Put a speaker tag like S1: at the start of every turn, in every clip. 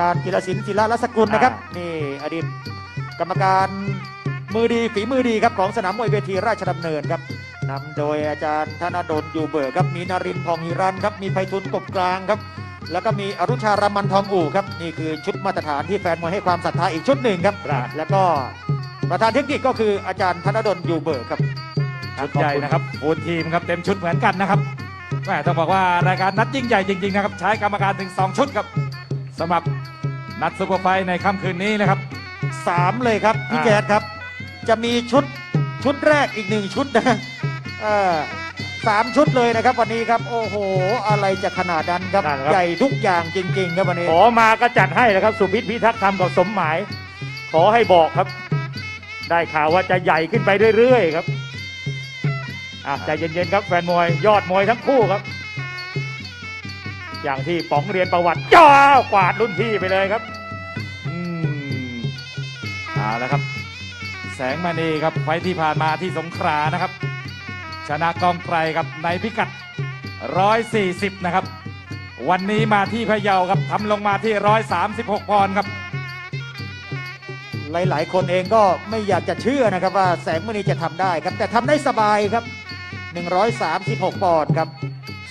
S1: การกีฬาศิลป์ศิลารัศกุลนะครับ
S2: อ่านี่
S1: นี่อดีตกรรมการมือดีฝีมือดีครับของสนามมวยเวทีราชดำเนินครับนำโดยอาจารย์ธนดลอยู่เบิกครับมีนารินทร์พองฮิรันครับมีไพฑุลกบกลางครับ แล้วก็มีอรุชารามันทองอู่ครับนี่คือชุดมาตรฐานที่แฟนมวยให้ความศรัทธาอีกชุดหนึ่งครับ
S2: ครับ
S1: แล้วก็ประธานเทคนิคก็คืออาจารย์ธนดลอยู่เบิกครับ
S3: ชุดใหญ่นะครับฟูลทีมครับเต็มชุดเหมือนกันนะครับแหม่ต้องบอกว่ารายการนัดยิ่งใหญ่จริงๆนะครับใช้กรรมการถึง 2 ชุดครับ สำหรับนัดซุปเปอร์ไฟท์ในค่ำคืนนี้นะครับ
S1: สามเลยครับพี่
S3: อ่า
S1: แจ๊ดครับ จะมีชุดชุดแรกอีกหนึ่งชุดนะเออสามชุดเลยนะครับวันนี้ครับ โอ้โห อะไรจะขนาดนั้นครับ
S2: นั่นครับ
S1: ใหญ่ทุกอย่างจริง ๆ ครับวันนี้
S2: ขอมาก็จัดให้นะครับ สุพิษพิทักษ์ธรรมกับสมหมาย ขอให้บอกครับ ได้ข่าวว่าจะใหญ่ขึ้นไปเรื่อยๆครับอะใจเย็นๆครับแฟนมวยยอดมวยทั้งคู่ครับ อย่างที่ป๋องเรียนประวัติจ้ากวาดรุ่นพี่ไปเลยครับ
S3: อืมเอาละครับ แสงมณีครับไฟที่ผ่านมาที่สงขลานะครับ ชนะกองไกรครับในพิกัด 140 นะครับ วันนี้มาที่พะเยาครับทำลงมาที่ 136 ปอนด์ครับ
S1: หลาย ๆ คนเองก็ไม่อยากจะเชื่อนะครับว่าแสงมณีจะทำได้ครับ แต่ทำได้สบายครับ 136 ปอนด์ครับ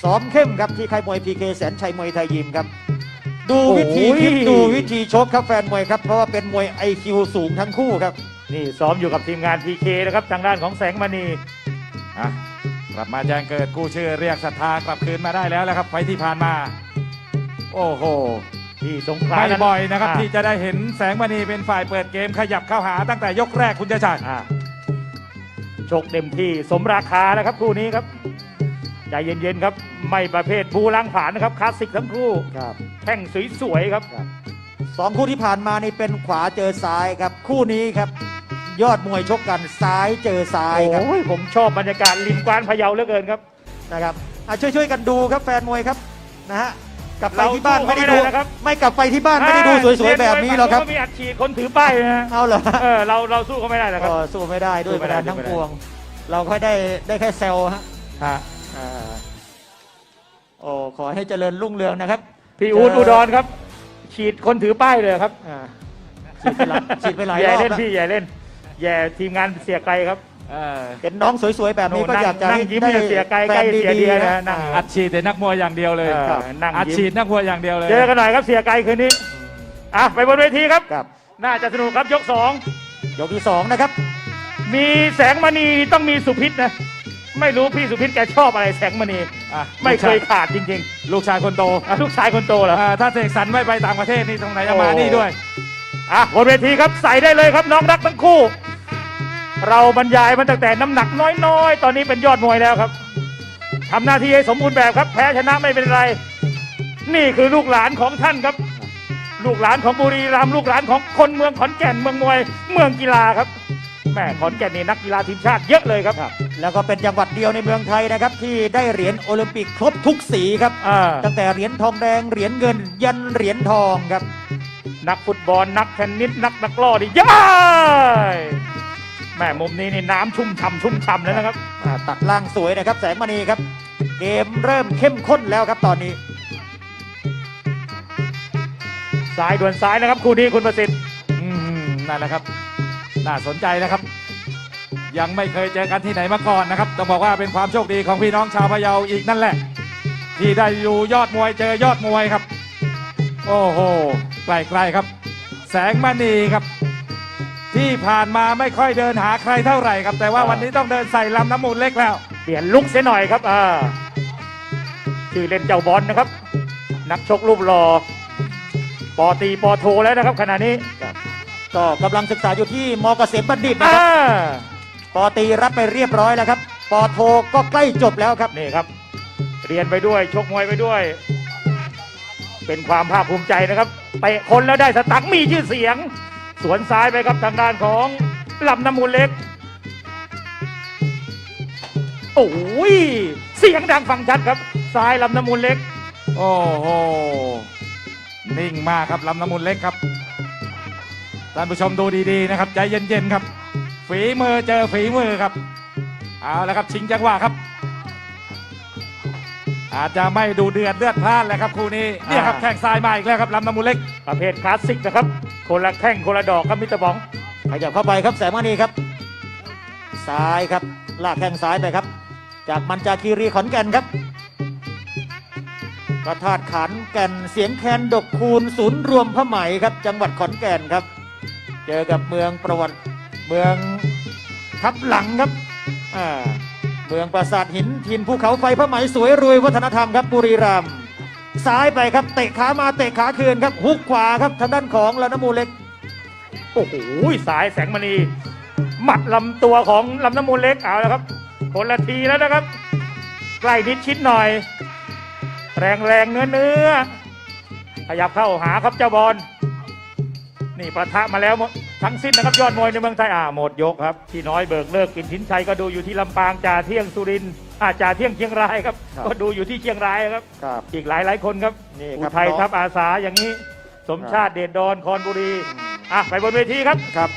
S1: ซ้อมเข้มครับที่ค่ายมวยพีเคแสนชัยมวยไทยยิมครับ ดูวิธี
S2: โอ้ย
S1: คิดดูวิธีชกครับแฟนมวยครับ เพราะว่าเป็นมวย IQ สูงทั้งคู่ครับ
S2: นี่ซ้อมอยู่กับทีมงานพีเคนะครับทางด้านของแสงมณี
S3: อะกลับมาแจ้งเกิดกู้ชื่อเรียกศรัทธากลับคืนมาได้แล้วแหละครับไฟท์ที่ผ่านมา โอ้โห
S2: ที่สงขลา
S3: ไม่
S2: นั้น
S3: บ่อยนะครับ
S2: อ่
S3: ที่จะได้เห็นแสงมณีเป็นฝ่ายเปิดเกมขยับเข้าหาตั้งแต่ยกแรกคุณจะชัย
S2: อ่าชกเต็มที่สมราคานะครับคู่นี้ครับ ใจเย็นๆครับ ไม่ประเภทบูล้างผลาญนะครับคลาสสิกทั้งคู่
S1: ครับ
S2: แข่งสวยๆครับ
S1: สองคู่ที่ผ่านมานี่เป็นขวาเจอซ้ายครับ คู่นี้ครับ ยอดมวยชกกันซ้ายเจอซ้ายครับ
S2: โอ้ยผมชอบบรรยากาศริมกวานพะเยาเหลือเกินครับ
S1: นะครับอะช่วยช่วยๆกันดูครับแฟนมวยครับนะฮะกลับไป
S2: เรา
S1: ที่บ้าน
S2: สู้
S1: ไม่
S2: เขา
S1: ได้
S2: ไม่
S1: ดู
S2: ได้นะครับ
S1: ไม่กลับไปที่บ้านไม่ได้ดูสวยๆแบบนี้หรอกครับ
S2: เยนมวยฝั่งนู้นก็มีอัดฉีดคนถือป้ายนะฮะ
S1: เอาเหรอ
S2: เออเราเราสู้เขาไม่ได้นะครับ
S1: ก็สู้ไม่ได้ด้วย
S2: สู้
S1: ป
S2: ไม่
S1: ระ
S2: ได้
S1: ดานทั้ง
S2: สู้ไม่
S1: ป
S2: ได้
S1: วง เราค่อยได้ได้แค่เซลล์ฮะ
S2: ฮะ
S1: อ่า โอ้ขอให้เจริญรุ่งเรืองนะครับ
S2: พี่อูดอุดรครับ ฉีดคนถือป้ายเลยครับ
S1: อ่าฉีดไปหลายฉีดไปหลายร
S2: แย่
S1: อบ
S2: เล่น
S1: แล้ว
S2: พี่แย่เล่นแย่ทีมงานเสียไกลครับ
S3: เออ
S1: เห็นน้องสวยๆแบบนี้ก็
S2: นั่ง
S1: อยากจะ
S2: นั่ง
S1: ให้
S2: ยิ้ม
S1: ได้
S2: อย่าเสียไกล
S1: แฟน
S2: ใกล้เสีย
S1: ดี
S2: เดีย
S1: ๆ
S2: นะ
S1: นะ
S2: นั่ง
S3: อัดฉีดแต่นักมวยอย่างเดียวเลย
S2: เออ
S1: ครับ
S2: นั่ง
S3: อัด
S2: ยิ้
S3: ฉี
S2: ม
S3: ดนักมวยอย่างเดียวเลย
S2: เจอกันหน่อยครับเสียไกลคืนนี้อะไปบนเวทีครับ
S1: ครับ
S2: น่าจะสนุกครับยกสอง
S1: ยกที่สองนะครับ
S2: มีแสงมณีต้องมีสุพิษนะ ไม่รู้พี่สุพิษแกชอบอะไรแสงมณี
S3: อะ
S2: ไม่เคยขาดจริง
S3: ลูกชายคนโต
S2: ๆอะลูกชายคนโตเหรอ
S3: อ่าถ้าเสกสรรไม่ไปต่างประเทศนี่ตรงไหนจะมา
S2: โอ้
S3: นี่ด้วย
S2: อะบนเวทีครับใส่ได้เลยครับน้องรักทั้งคู่ เราบรรยายมันตั้งแต่น้ำหนักน้อยๆ ตอนนี้เป็นยอดมวยแล้วครับทำหน้าที่ให้สมบูรณ์แบบครับ แพ้ชนะไม่เป็นไร นี่คือลูกหลานของท่านครับ ลูกหลานของบุรีรัมย์ลูกหลานของคนเมืองขอนแก่นเมืองมวย เมืองกีฬาครับแม่ขอนแก่นนี่นักกีฬาทีมชาติเยอะเลยครับ
S1: แล้วก็เป็นจังหวัดเดียวในเมืองไทยนะครับ ที่ได้เหรียญโอลิมปิกครบทุกสีครับ
S2: อ่า
S1: ตั้งแต่เหรียญทองแดงเหรียญเงิน ยันเหรียญทองครับ
S2: นักฟุตบอลนักเทนนิสนักตะกร้อนี่ย้ายแม่มุมนี้นี่น้ำชุ่มฉ่ำชุ่มฉ่ำแล้วนะครับ
S1: อ่าตัดล่างสวยนะครับ แสงมณีครับ เกมเริ่มเข้มข้นแล้วครับตอนนี้
S2: ซ้ายด่วนซ้ายนะครับ คู่นี้คุณประสิทธิ์
S3: อืมนั่นแหละครับ น่าสนใจนะครับ ยังไม่เคยเจอกันที่ไหนมาก่อนนะครับ ต้องบอกว่าเป็นความโชคดีของพี่น้องชาวพะเยาอีกนั่นแหละ ที่ได้อยู่ยอดมวยเจอยอดมวยครับ โอ้โหใกล้ๆครับ แสงมณีครับ ที่ผ่านมาไม่ค่อยเดินหาใครเท่าไหร่ครับ แต่ว่าวันนี้ต้องเดินใส่ลำน้ำมูลเล็กแล้ว
S2: เปลี่ยนลุกเสียหน่อยครับอ่าชื่อเล่นเจ้าบอลนะครับ นักชกรูปหล่อปอตีปอโทแล้วนะครับขณะนี้
S1: ก็กำลังศึกษาอยู่ที่มเกษมบัณฑิตนะ
S2: อ่า
S1: ครับ ปอตรีรับไปเรียบร้อยแล้วครับ ปอโทก็ใกล้จบแล้วครับ
S2: นี่ครับ เรียนไปด้วย ชกมวยไปด้วย เป็นความภาคภูมิใจนะครับเตะคนแล้วได้สตังค์มีชื่อเสียง สวนซ้ายไปครับทางด้านของลำน้ำมูลเล็ก โอ้ย เสียงดังฟังชัดครับ ซ้ายลำน้ำมูลเล็ก
S3: โอ้โห นิ่งมากครับลำน้ำมูลเล็กครับ ท่านผู้ชมดูดีๆนะครับ ใจเย็นๆครับ ฝีมือเจอฝีมือครับเอาละครับชิงจังหวะครับ อาจจะไม่ดูเดือดเลือดพล่านแล้วครับคู่นี้เนี่ยครับ
S2: อ่า
S3: แข้งซ้ายมาอีกแล้วครับลำน้ำมูลเล็ก
S2: ประเภทคลาสสิกนะครับคนละแข้งคนละดอกครับมิสเตอร์บอง
S1: ขยับเข้าไปครับแสงมณีครับ ซ้ายครับลากแข้งซ้ายไปครับ จากมันจาคีรีขอนแก่นครับพระธาตุขันแก่นเสียงแคนดกคูณศูนย์รวมผ้าไหมครับ จังหวัดขอนแก่นครับ เจอกับเมืองประวัติ เมืองทับหลังครับอ่าเมืองปราสาทหินทินภูเขาไฟผ้าไหมสวยรวยวัฒนธรรมครับบุรีรัมย์ซ้ายไปครับเตะขามาเตะขาคืนครับฮุกขวาครับทางด้านของลานามูเล็ก
S2: โอ้โหสายแสงมณีหมัดลำตัวของลำน้ำมูลเล็กเอาแล้วครับคนละทีแล้วนะครับใกล้นิดชิดหน่อย แรงแรงเนื้อเนื้อขยับเข้าหาครับเจ้าบอลนี่ประทะมาแล้ว ทั้งสิ้นนะครับยอดมวยในเมืองไทยอ่าหมดยกครับพี่น้อยเบิกเลิกกินทินชัยก็ดูอยู่ที่ลำปางจ่าเที่ยงสุรินทร์อาจ่าเที่ยงเชียงรายครับ
S1: ครับ
S2: ก็ดูอยู่ที่เชียงรายครับ
S1: ครับ
S2: อีกหลายหลายๆคนครับ
S1: นี่ค
S2: อุ
S1: รับ
S2: ทัย
S1: น้อง
S2: ทัพอาสาอย่างนี้ สมชาติเดชดอนคอนบุรีอะไปบนเวทีครับ
S1: ครับ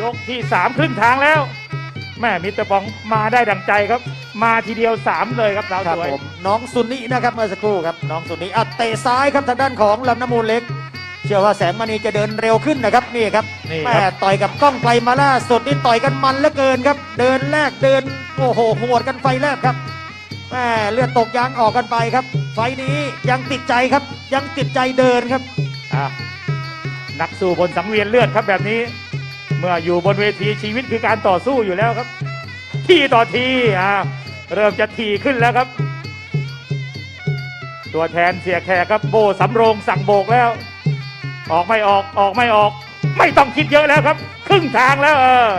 S2: ยกที่สามครึ่งทางแล้ว แม่มิสเตอร์ปองมาได้ดังใจครับ มาทีเดียวสามเลยครับสาว
S1: ครับ
S2: สวย
S1: ผมน้องสุนินะครับเมื่อสักครู่ครับน้องสุนิอัดเตะซ้ายครับทางด้านของลำน้ำมูลเล็ก เชื่อว่าแสงมณีจะเดินเร็วขึ้นนะครับนี่ครับ
S2: นี่
S1: แม่
S2: ครับ
S1: ต่อยกับกล้องไกลมาล่าสุดนี่ต่อยกันมันเหลือเกินครับ เดินแลกเดินโอ้โหโหดกันไฟแลบครับแม่เลือดตกยางออกกันไปครับ ไฟนี้ยังติดใจครับ ยังติดใจเดินครับ
S2: อะนักสู้บนสังเวียนเลือดครับแบบนี้ เมื่ออยู่บนเวทีชีวิตคือการต่อสู้อยู่แล้วครับ ทีต่อทีอะเริ่มจะทีขึ้นแล้วครับ ตัวแทนเสียแขกครับโบสำโรงสั่งโบกแล้ว ออกไม่ออกออกไม่ออก ไม่ต้องคิดเยอะแล้วครับ ครึ่งทางแล้วเออ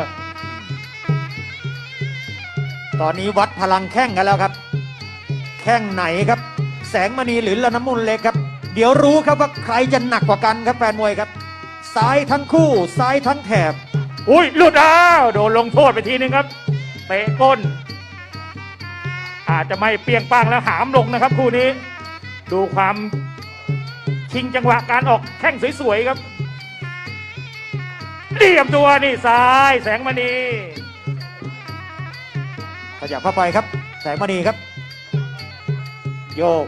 S1: ตอนนี้วัดพลังแข้งกันแล้วครับ แข้งไหนครับ แสงมณีหรือละน้ำมูลเล็กครับ เดี๋ยวรู้ครับว่าใครจะหนักกว่ากันครับแฟนมวยครับ ซ้ายทั้งคู่ ซ้ายทั้งแถบ
S2: อุ้ยหลุดอ้าวโดนลงโทษไปทีนึงครับเตะก้น อาจจะไม่เปรียงป้างแล้วหามลงนะครับ คู่นี้ ดูความ ชิงจังหวะการออกแข้งสวยๆครับเรียบตัวนี่ซ้ายแสงมณี
S1: ขยับเข้าไปครับ แสงมณีครับ โยก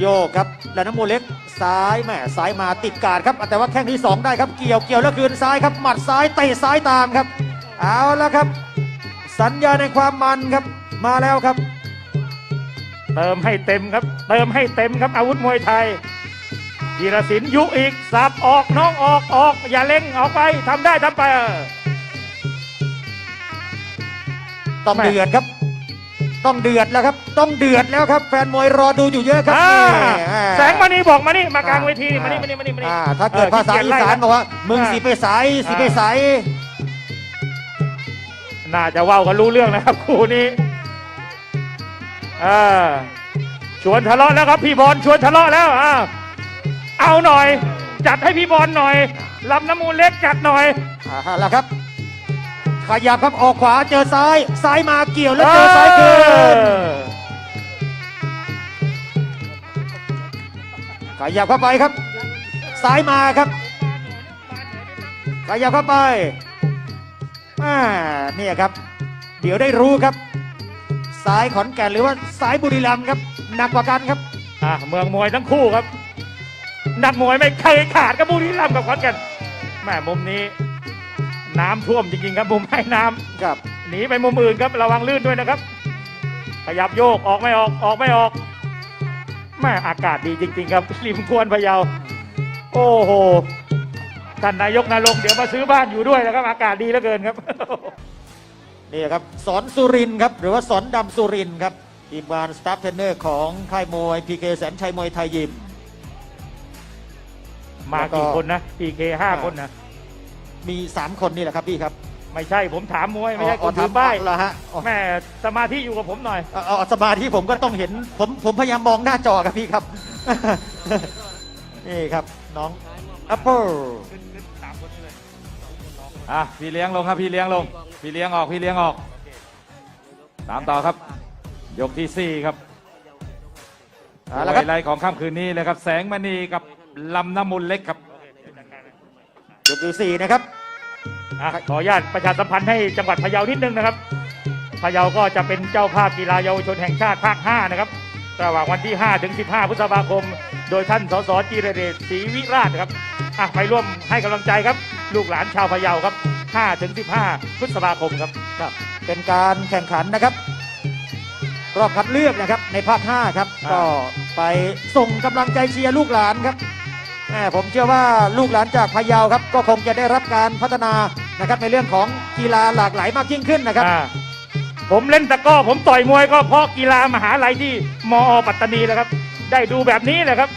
S1: โยกครับแล้วน้ำมูลเล็กซ้ายแหม่ซ้ายมาติดการดครับ แต่ว่าแข้งที่สองได้ครับเกี่ยวเกี่ยวแล้วคืนซ้ายครับหมัดซ้ายเตะซ้ายตามครับ เอาแล้วครับ สัญญาในความมันครับมาแล้วครับ
S2: เติมให้เต็มครับ เติมให้เต็มครับอาวุธมวยไทย ธีรศิลป์ยุอีกสับออกน้องออกออก อย่าเล่งออกไปทำได้ทำไปเออ
S1: ต้อง
S2: แม่
S1: เดือดครับ ต้องเดือดแล้วครับ ต้องเดือดแล้วครับ แฟนมวยรอดูอยู่เยอะครับ
S2: อ่า
S1: นี่อ่า
S2: แสงมณีบอกมานี่ มากลางเวทีนี่มานี่มานี่มานี่มานี่
S1: อ่าถ้าเกิดภาษาอีสานบอกว่ามึงสีไปใสสีไปใส
S2: น่าจะเว้ากันรู้เรื่องนะครับคู่นี้อ่าชวนทะเลาะแล้วครับพี่บอลชวนทะเลาะแล้วอ่า เอาหน่อย จัดให้พี่บอลหน่อยลำน้ำมูลเล็กจัดหน่อย
S1: อ่าแล้วครับ ขยับครับออกขวาเจอซ้าย ซ้ายมาเกี่ยวแล้วเจอซ้ายคืน
S2: เออ
S1: ขยับเข้าไปครับ ซ้ายมาครับ ขยับเข้าไปอ่าเนี่ยครับ เดี๋ยวได้รู้ครับ ซ้ายขอนแก่นหรือว่าซ้ายบุรีรัมย์ครับ หนักกว่ากันครับ
S2: อะเมืองมวยทั้งคู่ครับ นักมวยไม่เคยขาดกับบุรีรัมย์กับขอนแก่นแม่มุมนี้ น้ำท่วมจริงๆครับมุมให้น้ำ
S1: ครับ
S2: หนีไปมุมอื่นครับระวังลื่นด้วยนะครับ ขยับโยกออกไม่ออกออกไม่ออกแม่อากาศดีจริง ๆ ครับริมควรพะเยา โอ้โหท่านนายกนาลงค์เดี๋ยวมาซื้อบ้านอยู่ด้วยนะครับ อากาศดีเหลือเกินครับ
S1: นี่ครับสอนสุรินทร์ครับ หรือว่าสอนดำสุรินทร์ครับทีมงานสตาฟเทรนเนอร์ของค่ายมวยพีเคแสนชัยมวยไทยยิม
S2: มากี่คนนะพีเคห้าคนนะ
S1: มี 3 คนนี่แหละครับพี่ครับ
S2: ไม่ใช่ผมถามมวยไม่ใช่
S1: อ๋
S2: ค
S1: อน
S2: ถือป้าย
S1: เหรอฮะอ๋อ
S2: แม่สมาธิอยู่กับผมหน่อย
S1: เอาเอาสมาธิผมก็ต้องเห็นผมผมพยายามมองหน้าจอครับพี่ครับ นี่ครับน้องแอปเปิล
S3: อะพี่เลี้ยงลงครับพี่เลี้ยงลง พี่เลี้ยงออกพี่เลี้ยงออก ตามต่อครับ ยกที่สี่ครับ
S1: เอาละครับ
S3: ไฮไลท์ของค่ำคืนนี้เลยครับ แสงมณีกับ ลำน้ำมูลเล็กครับ
S1: ยกที่สี่นะครับ
S2: อะขออนุญาตประชาสัมพันธ์ให้จังหวัดพะเยานิดนึงนะครับ พะเยาก็จะเป็นเจ้าภาพกีฬาเยาวชนแห่งชาติภาค 5 นะครับ ระหว่างวันที่ 5 ถึง 15 พฤษภาคม โดยท่าน สสจีรเดชศรีวิราชครับ อะไปร่วมให้กำลังใจครับ ลูกหลานชาวพะเยาครับ 5 ถึง 15 พฤษภาคมครับ
S1: ครับ เป็นการแข่งขันนะครับ รอบคัดเลือกนะครับในภาค 5 ครับ
S3: อ่า
S1: ก็ไปส่งกำลังใจเชียร์ลูกหลานครับ แหมผมเชื่อว่าลูกหลานจากพะเยาครับ ก็คงจะได้รับการพัฒนานะครับในเรื่องของกีฬาหลากหลายมากยิ่งขึ้นนะครับ
S2: อ่าผมเล่นตะกร้อผมต่อยมวยก็เพราะกีฬามหาลัยที่มอปัตตานีแหละครับ ได้ดูแบบนี้แหละครับ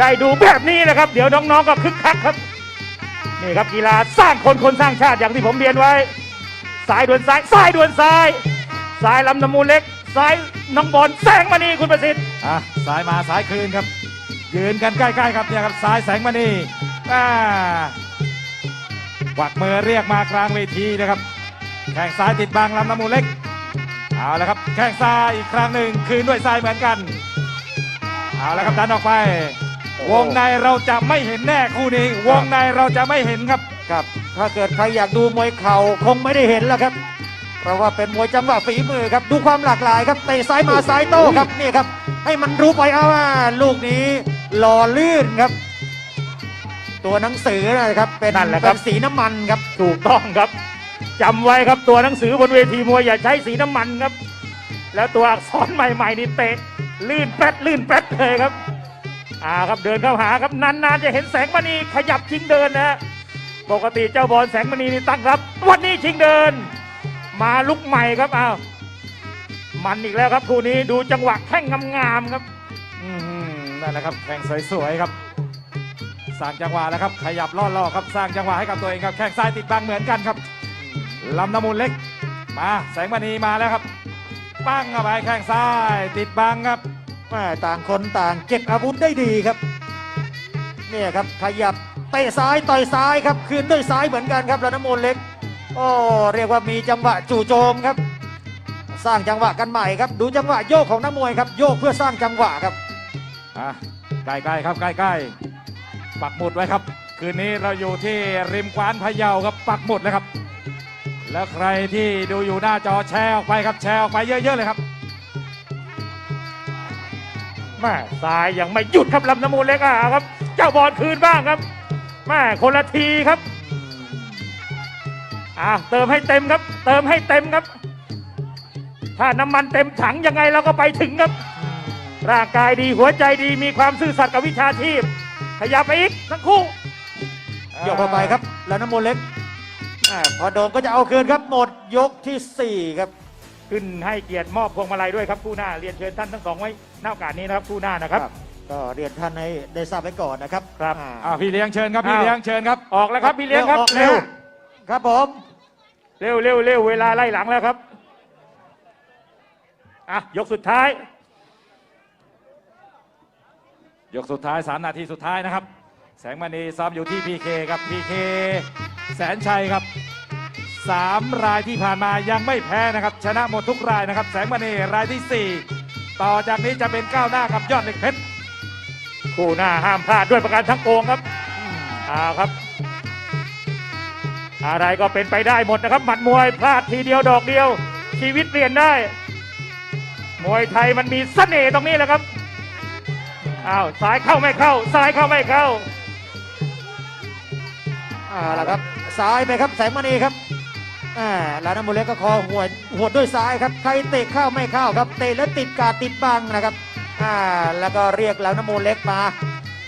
S2: ได้ดูแบบนี้แหละครับ เดี๋ยวน้องๆก็คึกคักครับ นี่ครับกีฬาสร้างคนคนสร้างชาติอย่างที่ผมเรียนไว้สายดวนซ้ายซ้ายดวนซ้ายซ้ายลำน้ำมูลเล็กซ้ายน้องบอลแสงมณีคุณประสิทธิ์
S3: อะสายมาสายคืนครับ ยืนกันใกล้ๆครับเนี่ยครับซ้ายแสงมณีอ่าหวักมือเรียกมากลางเวทีนะครับ แข้งซ้ายติดบังลำน้ำมูลเล็ก เอาละครับ แข้งซ้ายอีกครั้งหนึ่งคืนด้วยซ้ายเหมือนกัน เอาละครับดันออกไป วงในเราจะไม่เห็นแน่คู่นี้ วงในเราจะไม่เห็นครับ
S1: ครับ ถ้าเกิดใครอยากดูมวยเข่าคงไม่ได้เห็นแล้วครับ เพราะว่าเป็นมวยจังหวะฝีมือครับ ดูความหลากหลายครับ เตะซ้ายมาซ้ายโต้ครับ นี่ครับ ให้มันรู้ไปเอาว่าลูกนี้ หล่อลื่นครับ ตัวหนังสือนะครับ เป็น
S2: นั่นแหละครับ
S1: เป็นสีน้ำมันครับ
S2: ถูกต้องครับจำไว้ครับตัวหนังสือบนเวทีมวยอย่าใช้สีน้ำมันครับ แล้วตัวอักษรใหม่ๆนี่เตะลื่นแป๊ดลื่นแป๊ดเลยครับอ่าครับเดินเข้าหาครับนานๆจะเห็นแสงมณีขยับชิงเดินนะฮะปกติเจ้าบอลแสงมณีนี่ตั้งรับ วันนี้ชิงเดิน มาลุกใหม่ครับอ้าวมันอีกแล้วครับคู่นี้ดูจังหวะแข้งงามๆครับ
S3: อืม นั่นแหละครับแข่งสวยๆครับ สร้างจังหวะแล้วครับ ขยับล่อๆครับสร้างจังหวะให้กับตัวเองครับแข้งซ้ายติดบังเหมือนกันครับลำน้ำมูลเล็กมาแสงมณีมาแล้วครับ ปั้งเข้าไปแข้งซ้าย ติดบังครับ
S1: แม่ต่างคนต่างเก็บอาวุธได้ดีครับเนี่ยครับขยับเตะซ้ายต่อยซ้ายครับคืนด้วยซ้ายเหมือนกันครับล้วน้ำมนต์เล็กโอ้เรียกว่ามีจังหวะจู่โจมครับ สร้างจังหวะกันใหม่ครับ ดูจังหวะโยกของนักมวยครับ โยกเพื่อสร้างจังหวะครับ
S3: อะใกล้ๆครับใกล้ๆปักหมุดไว้ครับ คืนนี้เราอยู่ที่ริมกวานพะเยาครับปักหมุดเลยครับ แล้วใครที่ดูอยู่หน้าจอแชร์ออกไปครับแชร์ออกไปเยอะๆเลยครับ
S2: แม่ซ้ายยังไม่หยุดครับลำน้ำมูลเล็กอะครับ เจ้าบอลคืนบ้างครับแม่คนละทีครับอ่าเติมให้เต็มครับ เติมให้เต็มครับ ถ้าน้ำมันเต็มถังยังไงเราก็ไปถึงครับ ร่างกายดีหัวใจดีมีความซื่อสัตย์กับวิชาชีพ ขยับไปอีกทั้งคู่
S1: โยกเข้าไปครับ แล้วน้ำมนต์เล็กอาพอโดนก็จะเอาคืนครับหมดยกที่สี่ครับ
S2: ขึ้นให้เกียรติมอบพวงมาลัยด้วยครับคู่หน้าเรียนเชิญท่านทั้งสองไว้หน้าโอกาสนี้นะครับคู่หน้านะครับ
S1: ก็เรียนท่านให้ได้ทราบไว้ก่อนนะครับ
S2: ครับ
S1: อ่า
S3: อ่าพี่เลี้ยงเชิญครับพี่
S2: อ้าว
S3: เลี้ยงเชิญครับ
S2: ออกแล้วครับพี่เลี้ยงครับ
S1: ออก
S2: เร็ว
S1: ครับผม
S2: เร็วเร็วเร็วเวลาไล่หลังแล้วครับอะยกสุดท้าย
S3: ยกสุดท้าย 3 นาทีสุดท้ายนะครับ แสงมณีซ้อมอยู่ที่ PK ครับ PK แสนชัยครับ 3 รายที่ผ่านมายังไม่แพ้นะครับ ชนะหมดทุกรายนะครับ แสงมณีรายที่ 4 ต่อจากนี้จะเป็นก้าวหน้ากับยอดเหล็กเพชร
S2: คู่หน้าห้ามพลาดด้วยประการทั้งปวงครับเอาครับ อะไรก็เป็นไปได้หมดนะครับ หมัดมวยพลาดทีเดียวดอกเดียว ชีวิตเปลี่ยนได้ มวยไทยมันมีเสน่ห์ตรงนี้แหละครับ อ้าวซ้ายเข้าไม่เข้า ซ้ายเข้าไม่เข้า
S1: อ่าละครับซ้ายไปครับแสงมณีครับอ่าแล้วน้ำมนต์เล็กก็คอหัวดหัวดด้วยซ้ายครับใครเตะเข้าไม่เข้าครับเตะแล้วติดกาดติดบังนะครับอ่าแล้วก็เรียกแล้วน้ำมนต์เล็กมา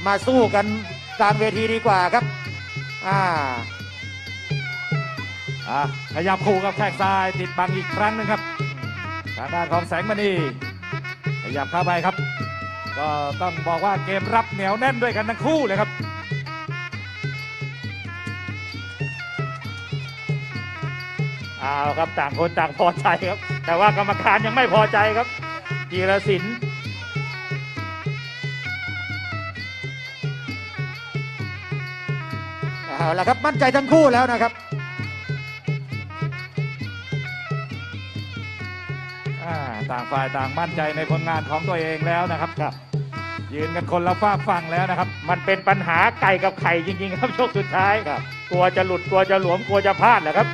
S1: มาสู้กันกลางเวทีดีกว่าครับอ่า
S3: อะขยับคู่กับแข้งซ้ายติดบังอีกครั้งหนึงครับทางด้านของแสงมณีขยับเข้าไปครับ ก็ต้องบอกว่าเกมรับเหนียวแน่นด้วยกันทั้งคู่เลยครับ
S2: เอาครับต่างคนต่างพอใจครับ แต่ว่ากรรมการยังไม่พอใจครับจีรศิลป์
S1: เอาละครับมั่นใจทั้งคู่แล้วนะครับ
S3: ต่างฝ่ายต่างมั่นใจในผลงานของตัวเองแล้วนะครับ ครับ ยืนกันคนละฝากฝั่งแล้วนะครับ
S2: มันเป็นปัญหาไก่กับไข่จริง ๆ ครับโชคสุดท้าย
S1: ครับ
S2: กลัวจะหลุดกลัวจะหลวมกลัวจะพลาดนะครับ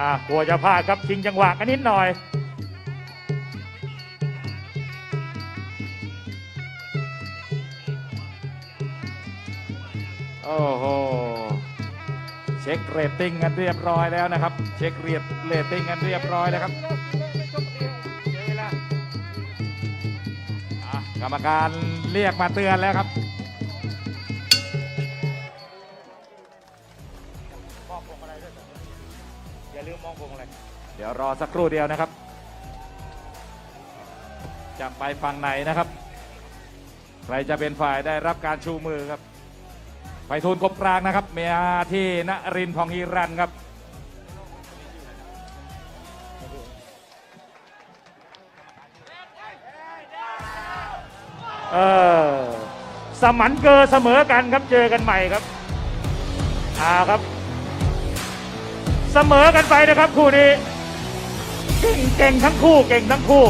S1: อ่า
S2: กลัวจะพลาดครับชิงจังหวะกันนิดหน่อย
S3: โอ้โห เช็คเรตติ้งกันเรียบร้อยแล้วนะครับ เช็คเรียบเรตติ้งกันเรียบร้อยแล้วครับอะกรรมการเรียกมาเตือนแล้วครับ
S2: มองพวงอะไรด้วยอย่าลืมมองพวงอะไร
S3: เดี๋ยวรอสักครู่เดียวนะครับ จะไปฝั่งไหนนะครับ ใครจะเป็นฝ่ายได้รับการชูมือครับ ไปทูลกบกลางนะครับเมียที่นรินทร์พองฮีรันครับ
S2: เออสมันเกอเสมอกันครับเจอกันใหม่ครับอ่าครับ เสมอกันไปนะครับคู่นี้เก่งเก่งทั้งคู่เก่งทั้งคู่